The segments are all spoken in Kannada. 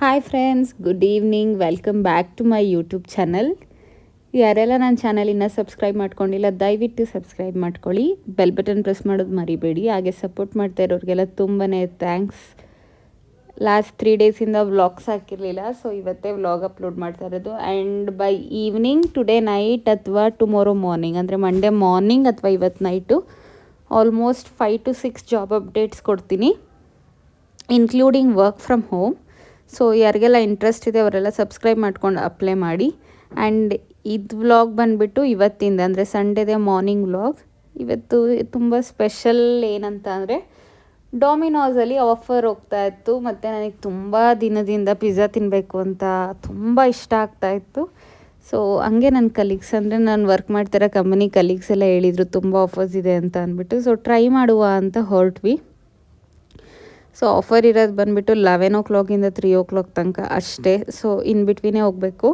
Hi friends good evening welcome back to my YouTube channel ಯಾರೆಲ್ಲ ನನ್ನ ಚಾನಲ್ ಇನ್ನೂ ಸಬ್ಸ್ಕ್ರೈಬ್ ಮಾಡ್ಕೊಂಡಿಲ್ಲ, ದಯವಿಟ್ಟು ಸಬ್ಸ್ಕ್ರೈಬ್ ಮಾಡ್ಕೊಳ್ಳಿ. ಬೆಲ್ ಬಟನ್ ಪ್ರೆಸ್ ಮಾಡೋದು ಮರಿಬೇಡಿ. ಹಾಗೆ ಸಪೋರ್ಟ್ ಮಾಡ್ತಾ ಇರೋರಿಗೆಲ್ಲ ತುಂಬಾ ಥ್ಯಾಂಕ್ಸ್ ಲಾಸ್ಟ್ ತ್ರೀ ಡೇಸಿಂದ ವ್ಲಾಗ್ಸ್ ಹಾಕಿರಲಿಲ್ಲ ಸೊ ಇವತ್ತೇ ವ್ಲಾಗ್ ಅಪ್ಲೋಡ್ ಮಾಡ್ತಾ ಇರೋದು. And by evening today night ಅಥವಾ ಟುಮಾರೋ ಮಾರ್ನಿಂಗ್ ಅಂದರೆ ಮಂಡೇ ಮಾರ್ನಿಂಗ್ ಅಥವಾ ಇವತ್ತು night almost five to six job updates ಕೊಡ್ತೀನಿ including work from home so ಯಾರಿಗೆಲ್ಲ ಇಂಟ್ರೆಸ್ಟ್ ಇದೆ, ಅವರೆಲ್ಲ ಸಬ್ಸ್ಕ್ರೈಬ್ ಮಾಡ್ಕೊಂಡು ಅಪ್ಲೈ ಮಾಡಿ. ಆ್ಯಂಡ್ ಇದು ವ್ಲಾಗ್ ಬಂದುಬಿಟ್ಟು ಇವತ್ತಿಂದ, ಅಂದರೆ ಸಂಡೇದೆ ಮಾರ್ನಿಂಗ್ ವ್ಲಾಗ್ ಇವತ್ತು ತುಂಬ ಸ್ಪೆಷಲ್ ಏನಂತ ಅಂದರೆ ಡೊಮಿನೋಸಲ್ಲಿ ಆಫರ್ ಹೋಗ್ತಾ ಇತ್ತು. ಮತ್ತು ನನಗೆ ತುಂಬ ದಿನದಿಂದ ಪಿಜ್ಜಾ ತಿನ್ನಬೇಕು ಅಂತ ತುಂಬ ಇಷ್ಟ ಆಗ್ತಾ ಇತ್ತು. ಸೊ ಹಂಗೆ ನನ್ನ ಕಲೀಗ್ಸ್ ಅಂದರೆ ನಾನು ವರ್ಕ್ ಮಾಡ್ತಿರೋ ಕಂಪನಿ ಕಲೀಗ್ಸ್ ಎಲ್ಲ ಹೇಳಿದರು, ತುಂಬ ಆಫರ್ಸ್ ಇದೆ ಅಂತ ಅಂದ್ಬಿಟ್ಟು. ಸೊ ಟ್ರೈ ಮಾಡುವ ಅಂತ ಹೊರಟ್ವಿ. ಸೊ ಆಫರ್ ಇರೋದು ಬಂದುಬಿಟ್ಟು ಲೆವೆನ್ ಓ ಕ್ಲಾಕಿಂದ ತ್ರೀ ಓ ಕ್ಲಾಕ್ ತನಕ ಅಷ್ಟೇ. ಸೊ ಇನ್ ಬಿಟ್ವೀನೇ ಹೋಗಬೇಕು.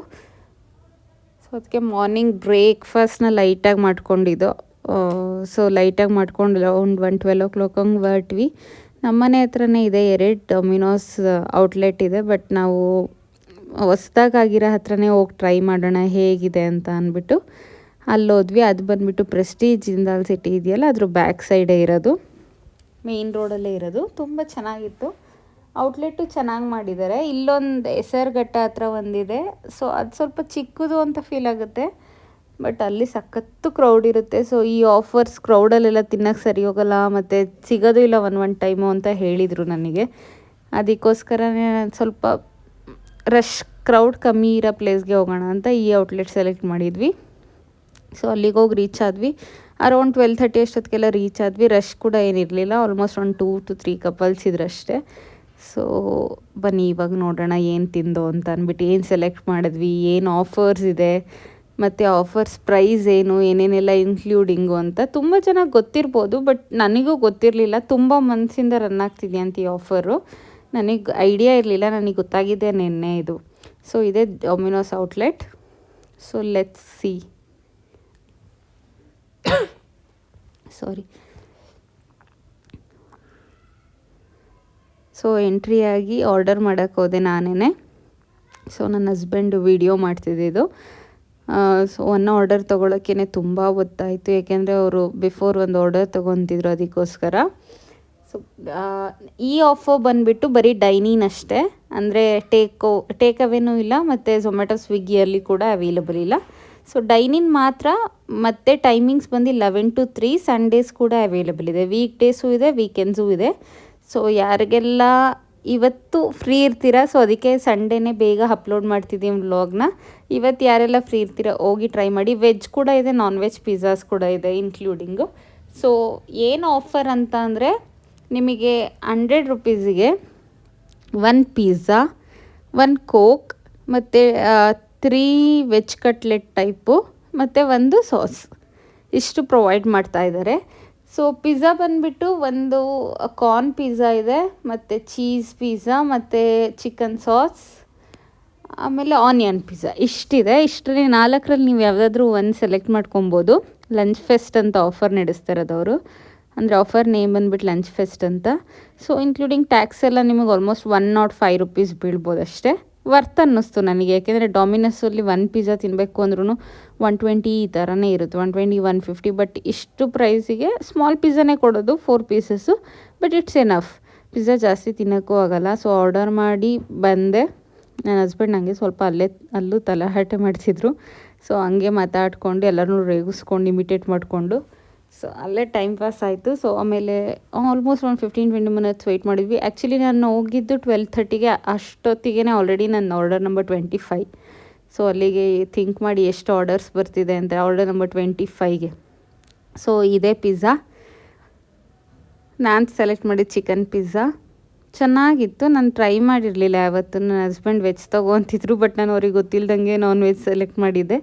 ಸೊ ಅದಕ್ಕೆ ಮಾರ್ನಿಂಗ್ ಬ್ರೇಕ್ಫಾಸ್ಟ್ನ ಲೈಟಾಗಿ ಮಾಡ್ಕೊಂಡಿದ್ದು. ಸೊ ಲೈಟಾಗಿ ಮಾಡ್ಕೊಂಡು ಒಂದು ಒನ್ ಟ್ವೆಲ್ ಓ ಕ್ಲಾಕ್ ಹಂಗೆ ಹೊರಟ್ವಿ. ನಮ್ಮನೆ ಹತ್ರನೇ ಇದೆ ಎರಡು ಡೊಮಿನೋಸ್ ಔಟ್ಲೆಟ್ ಇದೆ ಬಟ್ ನಾವು ಹೊಸ್ದಾಗಿರೋ ಹತ್ರನೇ ಹೋಗಿ ಟ್ರೈ ಮಾಡೋಣ ಹೇಗಿದೆ ಅಂತ ಅಂದ್ಬಿಟ್ಟು ಅಲ್ಲಿ ಹೋದ್ವಿ ಅದು ಬಂದುಬಿಟ್ಟು ಪ್ರೆಸ್ಟೀಜ್ ಜಿಂದಾಲ್ ಸಿಟಿ ಇದೆಯಲ್ಲ, ಅದ್ರ ಬ್ಯಾಕ್ ಸೈಡೇ ಇರೋದು. ಮೇನ್ ರೋಡಲ್ಲೇ ಇರೋದು. ತುಂಬ ಚೆನ್ನಾಗಿತ್ತು. ಔಟ್ಲೆಟ್ಟು ಚೆನ್ನಾಗಿ ಮಾಡಿದ್ದಾರೆ ಇಲ್ಲೊಂದು ಹೆಸರುಘಟ್ಟ ಹತ್ರ ಒಂದಿದೆ. ಸೊ ಅದು ಸ್ವಲ್ಪ ಚಿಕ್ಕದು ಅಂತ ಫೀಲ್ ಆಗುತ್ತೆ. ಬಟ್ ಅಲ್ಲಿ ಸಖತ್ತು ಕ್ರೌಡ್ ಇರುತ್ತೆ. ಸೊ ಈ ಆಫರ್ಸ್ ಕ್ರೌಡಲ್ಲೆಲ್ಲ ತಿನ್ನೋಕ್ಕೆ ಸರಿ ಹೋಗಲ್ಲ. ಮತ್ತು ಸಿಗೋದು ಇಲ್ಲ ಒನ್ ಒನ್ ಟೈಮು ಅಂತ ಹೇಳಿದರು ನನಗೆ. ಅದಕ್ಕೋಸ್ಕರನೇ ಸ್ವಲ್ಪ ರಶ್ ಕ್ರೌಡ್ ಕಮ್ಮಿ ಇರೋ ಪ್ಲೇಸ್ಗೆ ಹೋಗೋಣ ಅಂತ ಈ ಔಟ್ಲೆಟ್ ಸೆಲೆಕ್ಟ್ ಮಾಡಿದ್ವಿ. ಸೊ ಅಲ್ಲಿಗೆ ಹೋಗಿ ರೀಚ್ ಆದ್ವಿ. ಅರೌಂಡ್ ಟ್ವೆಲ್ ತರ್ಟಿ ಅಷ್ಟೊತ್ತಿಗೆಲ್ಲ ರೀಚ್ ಆದ್ವಿ. ರಶ್ ಕೂಡ ಏನಿರಲಿಲ್ಲ ಆಲ್ಮೋಸ್ಟ್ ಒಂದು ಟೂ ಟು ತ್ರೀ ಕಪಲ್ಸ್ ಇದ್ರಷ್ಟೇ ಸೊ ಬನ್ನಿ, ಇವಾಗ ನೋಡೋಣ ಏನು ತಿಂದು ಅಂತ ಅಂದ್ಬಿಟ್ಟು ಏನು ಸೆಲೆಕ್ಟ್ ಮಾಡಿದ್ವಿ, ಏನು ಆಫರ್ಸ್ ಇದೆ, ಮತ್ತು ಆಫರ್ಸ್ ಪ್ರೈಸ್ ಏನು, ಏನೇನೆಲ್ಲ ಇನ್ಕ್ಲೂಡಿಂಗು ಅಂತ ತುಂಬ ಚೆನ್ನಾಗಿ ಗೊತ್ತಿರ್ಬೋದು ಬಟ್ ನನಗೂ ಗೊತ್ತಿರಲಿಲ್ಲ. ತುಂಬ ಮನಸ್ಸಿಂದ ರನ್ ಆಗ್ತಿದೆಯಂತ ಈ ಆಫರು ನನಗೆ ಐಡಿಯಾ ಇರಲಿಲ್ಲ, ನನಗೆ ಗೊತ್ತಾಗಿದೆ ನಿನ್ನೆ ಇದು. ಸೊ ಇದೆ Domino's outlet so let's see sorry so ಆಗಿ ಆರ್ಡರ್ ಮಾಡೋಕ್ಕೆ ಹೋದೆ ನಾನೇ ಸೊ ನನ್ನ ಹಸ್ಬೆಂಡು ವಿಡಿಯೋ ಮಾಡ್ತಿದ್ದಿದ್ದು ಸೊ ಒನ್ ಆರ್ಡರ್ ತೊಗೊಳಕ್ಕೇ ತುಂಬ ಹೊತ್ತಾಯಿತು. ಏಕೆಂದರೆ ಅವರು ಬಿಫೋರ್ ಒಂದು ಆರ್ಡರ್ ತೊಗೊತಿದ್ರು ಅದಕ್ಕೋಸ್ಕರ. ಸೊ ಈ ಆಫರ್ ಬಂದುಬಿಟ್ಟು ಬರೀ ಡೈನಿನ್ ಅಷ್ಟೇ. ಅಂದರೆ ಟೇಕೋ ಟೇಕ್ ಅವೇನೂ ಇಲ್ಲ, ಮತ್ತು ಝೊಮ್ಯಾಟೊ ಸ್ವಿಗ್ಗಿಯಲ್ಲಿ ಕೂಡ ಅವೈಲಬಲ್ ಇಲ್ಲ. ಸೊ ಡೈನಿನ್ ಮಾತ್ರ ಮತ್ತೆ ಟೈಮಿಂಗ್ಸ್ ಬಂದು ಲೆವೆನ್ ಟು ತ್ರೀ ಸಂಡೇಸ್ ಕೂಡ ಅವೈಲೇಬಲ್ ಇದೆ. ವೀಕ್ ಡೇಸು ಇದೆ ವೀಕೆಂಡ್ಸು ಇದೆ. ಸೊ ಯಾರಿಗೆಲ್ಲ ಇವತ್ತು ಫ್ರೀ ಇರ್ತೀರಾ ಸೊ ಅದಕ್ಕೆ ಸಂಡೇನೇ ಬೇಗ ಅಪ್ಲೋಡ್ ಮಾಡ್ತಿದ್ದೀವಿ ವ್ಲಾಗ್ನ ಇವತ್ತು ಯಾರೆಲ್ಲ ಫ್ರೀ ಇರ್ತೀರಾ, ಹೋಗಿ ಟ್ರೈ ಮಾಡಿ. ವೆಜ್ ಕೂಡ ಇದೆ ನಾನ್ ವೆಜ್ ಪಿಜ್ಜಾಸ್ ಕೂಡ ಇದೆ ಇನ್ಕ್ಲೂಡಿಂಗು ಸೊ ಏನು ಆಫರ್ ಅಂತ ಅಂದರೆ ನಿಮಗೆ ಹಂಡ್ರೆಡ್ ರುಪೀಸಿಗೆ ಒನ್ ಪಿಜ್ಜಾ ಒನ್ ಕೋಕ್ ಮತ್ತು ತ್ರೀ ವೆಜ್ ಕಟ್ಲೆಟ್ ಟೈಪು ಮತ್ತು ಒಂದು ಸಾಸ್ ಇಷ್ಟು ಪ್ರೊವೈಡ್ ಮಾಡ್ತಾ ಇದ್ದಾರೆ ಸೊ ಪಿಜ್ಜಾ ಬಂದುಬಿಟ್ಟು ಒಂದು ಕಾರ್ನ್ ಪಿಜ್ಜಾ ಇದೆ, ಮತ್ತು ಚೀಸ್ ಪಿಜ್ಜಾ ಮತ್ತು ಚಿಕನ್ ಸಾಸ್ ಆಮೇಲೆ ಆನಿಯನ್ ಪಿಜ್ಜಾ ಇಷ್ಟಿದೆ. ಇಷ್ಟರಲ್ಲಿ ನಾಲ್ಕರಲ್ಲಿ ನೀವು ಯಾವುದಾದ್ರೂ ಒಂದು ಸೆಲೆಕ್ಟ್ ಮಾಡ್ಕೊಬೋದು. ಲಂಚ್ ಫೆಸ್ಟ್ ಅಂತ ಆಫರ್ ನಡೆಸ್ತಿರೋದವರು ಅಂದರೆ ಆಫರ್ ನೇಮ್ ಬಂದುಬಿಟ್ಟು ಲಂಚ್ ಫೆಸ್ಟ್ ಅಂತ. ಸೊ ಇನ್ಕ್ಲೂಡಿಂಗ್ ಟ್ಯಾಕ್ಸ್ ಎಲ್ಲ ನಿಮಗೆ almost one not five rupees ಬೀಳ್ಬೋದು ಅಷ್ಟೇ. ವರ್ತ್ ಅನ್ನಿಸ್ತು ನನಗೆ. ಯಾಕೆಂದರೆ ಡಾಮಿನೋಸಲ್ಲಿ ಒನ್ ಪಿಜ್ಜಾ ತಿನ್ನಬೇಕು ಅಂದ್ರೂ ಒನ್ ಟ್ವೆಂಟಿ ಈ ಥರನೇ ಇರುತ್ತೆ. One twenty one fifty but ಇಷ್ಟು ಪ್ರೈಸಿಗೆ ಸ್ಮಾಲ್ ಪಿಜ್ಜಾನೇ ಕೊಡೋದು four pieces but it's enough pizza ಜಾಸ್ತಿ ತಿನ್ನೋಕ್ಕೂ ಆಗೋಲ್ಲ. ಸೊ ಆರ್ಡರ್ ಮಾಡಿ ಬಂದೆ. ನನ್ನ ಹಸ್ಬೆಂಡ್ ನನಗೆ ಸ್ವಲ್ಪ ಅಲ್ಲೇ, ಅಲ್ಲೂ ತಲಹಟೆ ಮಾಡಿಸಿದ್ರು ಸೊ ಹಂಗೆ ಮಾತಾಡ್ಕೊಂಡು ಎಲ್ಲರೂ ರೇಗಿಸ್ಕೊಂಡು ಇಮಿಟೇಟ್ ಮಾಡಿಕೊಂಡು ಸೊ ಅಲ್ಲೇ ಟೈಮ್ ಪಾಸ್ ಆಯಿತು. ಸೊ ಆಮೇಲೆ ಆಲ್ಮೋಸ್ಟ್ ಒಂದು ಫಿಫ್ಟೀನ್ ಟ್ವೆಂಟಿ ಮಿನಿಟ್ಸ್ ವೆಯ್ಟ್ ಮಾಡಿದ್ವಿ. ಆ್ಯಕ್ಚುಲಿ ನಾನು ಹೋಗಿದ್ದು ಟ್ವೆಲ್ ಥರ್ಟಿಗೆ ಅಷ್ಟೊತ್ತಿಗೆ ಆಲ್ರೆಡಿ ನನ್ನ order number twenty five so ಅಲ್ಲಿಗೆ ಥಿಂಕ್ ಮಾಡಿ ಎಷ್ಟು ಆರ್ಡರ್ಸ್ ಬರ್ತಿದೆ ಅಂತ ಆರ್ಡರ್ ನಂಬರ್ ಟ್ವೆಂಟಿ ಫೈಗೆ ಸೊ ಇದೇ ಪಿಜ್ಜಾ ನಾನು ಸೆಲೆಕ್ಟ್ ಮಾಡಿದ ಚಿಕನ್ ಪಿಜ್ಜಾ ಚೆನ್ನಾಗಿತ್ತು. ನಾನು ಟ್ರೈ ಮಾಡಿರಲಿಲ್ಲ ಯಾವತ್ತು. ನನ್ನ ಹಸ್ಬೆಂಡ್ ವೆಜ್ ತೊಗೊತಿದ್ರು ಬಟ್ ನಾನು ಅವ್ರಿಗೆ ಗೊತ್ತಿಲ್ಲದಂಗೆ ನಾನ್ ವೆಜ್ ಸೆಲೆಕ್ಟ್ ಮಾಡಿದ್ದೆ.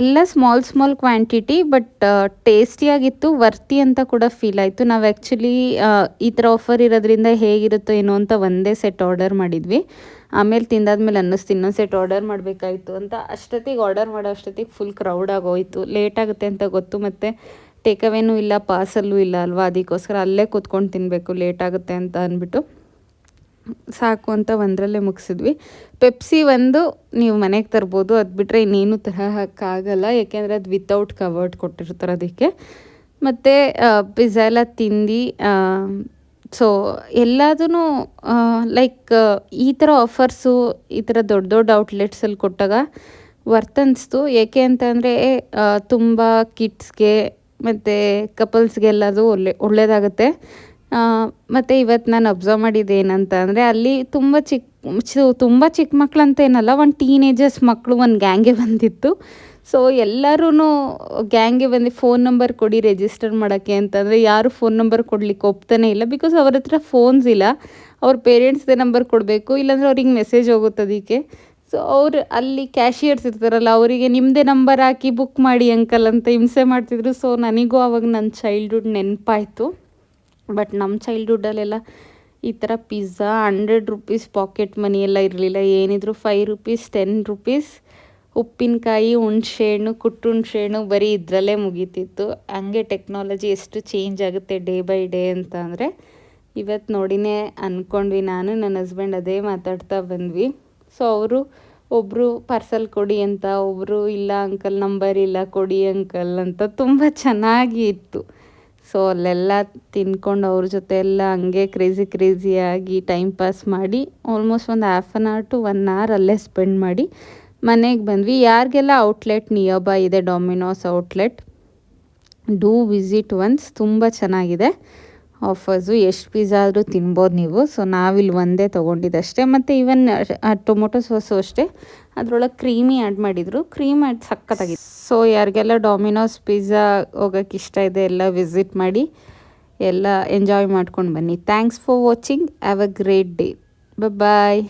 ಎಲ್ಲ ಸ್ಮಾಲ್ ಸ್ಮಾಲ್ ಕ್ವಾಂಟಿಟಿ ಬಟ್ ಟೇಸ್ಟಿಯಾಗಿತ್ತು ವರ್ತಿ ಅಂತ ಕೂಡ ಫೀಲ್ ಆಯಿತು. ನಾವು ಆ್ಯಕ್ಚುಲಿ ಈ ಥರ ಆಫರ್ ಇರೋದ್ರಿಂದ ಹೇಗಿರುತ್ತೋ ಏನೋ ಅಂತ ಒಂದೇ ಸೆಟ್ ಆರ್ಡರ್ ಮಾಡಿದ್ವಿ. ಆಮೇಲೆ ತಿಂದಾದ್ಮೇಲೆ ಅನ್ನಿಸ್ತು, ಇನ್ನೊಂದು ಸೆಟ್ ಆರ್ಡರ್ ಮಾಡಬೇಕಾಯಿತು ಅಂತ. ಅಷ್ಟೊತ್ತಿಗೆ ಆರ್ಡರ್ ಮಾಡೋ ಅಷ್ಟೊತ್ತಿಗೆ ಫುಲ್ ಕ್ರೌಡ್ ಆಗೋಯಿತು. ಲೇಟ್ ಆಗುತ್ತೆ ಅಂತ ಗೊತ್ತು, ಮತ್ತು ಟೇಕ್ ಅವೇನೂ ಇಲ್ಲ ಪಾರ್ಸಲ್ಲೂ ಇಲ್ಲ ಅಲ್ವಾ? ಅದಕ್ಕೋಸ್ಕರ ಅಲ್ಲೇ ಕೂತ್ಕೊಂಡು ತಿನ್ನಬೇಕು ಲೇಟ್ ಆಗುತ್ತೆ ಅಂತ ಅಂದ್ಬಿಟ್ಟು. ಸಾಕು ಅಂತ ಒಂದರಲ್ಲೇ ಮುಗಿಸಿದ್ವಿ. ಪೆಪ್ಸಿ ಒಂದು ನೀವು ಮನೆಗೆ ತರ್ಬೋದು, ಅದು ಬಿಟ್ಟರೆ ಇನ್ನೇನು ತರಕ್ಕಾಗಲ್ಲ ಯಾಕೆಂದರೆ ಅದು ವಿತೌಟ್ ಕವರ್ಡ್ ಕೊಟ್ಟಿರ್ತಾರೆ ಅದಕ್ಕೆ. ಮತ್ತು ಪಿಝಾ ಎಲ್ಲ ತಿಂದು ಸೊ ಎಲ್ಲದೂ ಲೈಕ್ ಈ ಥರ ಆಫರ್ಸು ಈ ಥರ ದೊಡ್ಡ ದೊಡ್ಡ ಔಟ್ಲೆಟ್ಸಲ್ಲಿ ಕೊಟ್ಟಾಗ ವರ್ತ್ ಅನಿಸ್ತು ಏಕೆ ಅಂತಂದರೆ ತುಂಬ ಕಿಡ್ಸ್ಗೆ ಮತ್ತು ಕಪಲ್ಸ್ಗೆಲ್ಲದು ಒಳ್ಳೆ ಒಳ್ಳೆಯದಾಗುತ್ತೆ ಮತ್ತು ಇವತ್ತು ನಾನು ಅಬ್ಸರ್ವ್ ಮಾಡಿದ್ದು ಏನಂತ ಅಂದರೆ ಅಲ್ಲಿ ತುಂಬ ಚಿಕ್ಕ ತುಂಬ ಚಿಕ್ಕ ಮಕ್ಕಳು ಅಂತ ಏನಲ್ಲ, ಒಂದು ಟೀನೇಜರ್ಸ್ ಮಕ್ಕಳು ಒಂದು ಗ್ಯಾಂಗೆ ಬಂದಿತ್ತು. ಸೊ ಎಲ್ಲರೂ ಗ್ಯಾಂಗೆ ಬಂದು ಫೋನ್ ನಂಬರ್ ಕೊಡಿ ರಿಜಿಸ್ಟರ್ ಮಾಡೋಕ್ಕೆ ಅಂತಂದರೆ ಯಾರು ಫೋನ್ ನಂಬರ್ ಕೊಡಲಿಕ್ಕೆ ಒಪ್ತಾನೆ ಇಲ್ಲ. ಬಿಕಾಸ್ ಅವ್ರ ಹತ್ರ ಫೋನ್ಸ್ ಇಲ್ಲ. ಅವ್ರ ಪೇರೆಂಟ್ಸ್ದೇ ನಂಬರ್ ಕೊಡಬೇಕು, ಇಲ್ಲಾಂದರೆ ಅವ್ರಿಗೆ ಮೆಸೇಜ್ ಹೋಗುತ್ತೆ ಅದಕ್ಕೆ. ಸೊ ಅವ್ರು ಅಲ್ಲಿ ಕ್ಯಾಶಿಯರ್ಸ್ ಇರ್ತಾರಲ್ಲ, ಅವರಿಗೆ ನಿಮ್ಮದೇ ನಂಬರ್ ಹಾಕಿ ಬುಕ್ ಮಾಡಿ ಅಂಕಲ್ ಅಂತ ಹಿಂಸೆ ಮಾಡ್ತಿದ್ರು. ಸೊ ನನಗೂ ಅವಾಗ ನನ್ನ ಚೈಲ್ಡ್ಹುಡ್ ನೆನಪಾಯಿತು. ಬಟ್ ನಮ್ಮ ಚೈಲ್ಡ್ಹುಡ್ಡಲ್ಲೆಲ್ಲ ಈ ಥರ pizza hundred rupees pocket money ಎಲ್ಲ ಇರಲಿಲ್ಲ. ಏನಿದ್ರು ಫೈವ್ ರುಪೀಸ್ ಟೆನ್ ರುಪೀಸ್ ಉಪ್ಪಿನಕಾಯಿ, ಹುಣ್ಸೆಹಣ್ಣು, ಕುಟ್ಟು ಹುಣ್ಸೆಹಣ್ಣು ಬರೀ ಇದರಲ್ಲೇ ಮುಗೀತಿತ್ತು. ಹಂಗೆ ಟೆಕ್ನಾಲಜಿ ಎಷ್ಟು ಚೇಂಜ್ ಆಗುತ್ತೆ ಡೇ ಬೈ ಡೇ ಅಂತ ಅಂದರೆ ಇವತ್ತು ನೋಡಿನೇ ಅಂದ್ಕೊಂಡ್ವಿ ನಾನು, ನನ್ನ ಹಸ್ಬೆಂಡ್ ಅದೇ ಮಾತಾಡ್ತಾ ಬಂದ್ವಿ. ಸೊ ಅವರು ಒಬ್ಬರು ಪಾರ್ಸಲ್ ಕೊಡಿ ಅಂತ ಒಬ್ಬರು ಇಲ್ಲ ಅಂಕಲ್ ನಂಬರ್ ಇಲ್ಲ ಕೊಡಿ ಅಂಕಲ್ ಅಂತ ತುಂಬ ಚೆನ್ನಾಗಿ ಇತ್ತು. ಸೊ ಅಲ್ಲೆಲ್ಲ ತಿನ್ಕೊಂಡು ಅವ್ರ ಜೊತೆ ಎಲ್ಲ ಹಂಗೆ ಕ್ರೇಜಿ ಕ್ರೇಜಿಯಾಗಿ ಟೈಮ್ ಪಾಸ್ ಮಾಡಿ ಆಲ್ಮೋಸ್ಟ್ ಒಂದು half an hour to one hour ಅಲ್ಲೇ ಸ್ಪೆಂಡ್ ಮಾಡಿ ಮನೆಗೆ ಬಂದ್ವಿ. ಯಾರಿಗೆಲ್ಲ ಔಟ್ಲೆಟ್ ನಿಯರ್ ಬೈ ಇದೆ Domino's outlet do visit once ತುಂಬ ಚೆನ್ನಾಗಿದೆ. ಆಫರ್ಸು ಎಷ್ಟು ಪಿಜ್ಜಾ ಆದರೂ ತಿನ್ಬೋದು ನೀವು. ಸೊ ನಾವಿಲ್ಲಿ ಒಂದೇ ತೊಗೊಂಡಿದ್ದಷ್ಟೇ ಮತ್ತು ಈವನ್ ಟೊಮೊಟೊ ಸಾಸು ಅಷ್ಟೇ. ಅದರೊಳಗೆ ಕ್ರೀಮಿ ಆ್ಯಡ್ ಮಾಡಿದರು. ಕ್ರೀಮ್ ಆ್ಯಡ್ ಸಖತ್ತಾಗಿತ್ತು ಸೊ ಯಾರಿಗೆಲ್ಲ ಡೊಮಿನೋಸ್ ಪಿಜ್ಜಾ ಹೋಗೋಕ್ಕೆ ಇಷ್ಟ ಇದೆ, ಎಲ್ಲ ವಿಸಿಟ್ ಮಾಡಿ, ಎಲ್ಲ ಎಂಜಾಯ್ ಮಾಡ್ಕೊಂಡು ಬನ್ನಿ. Thanks for watching have a great day bye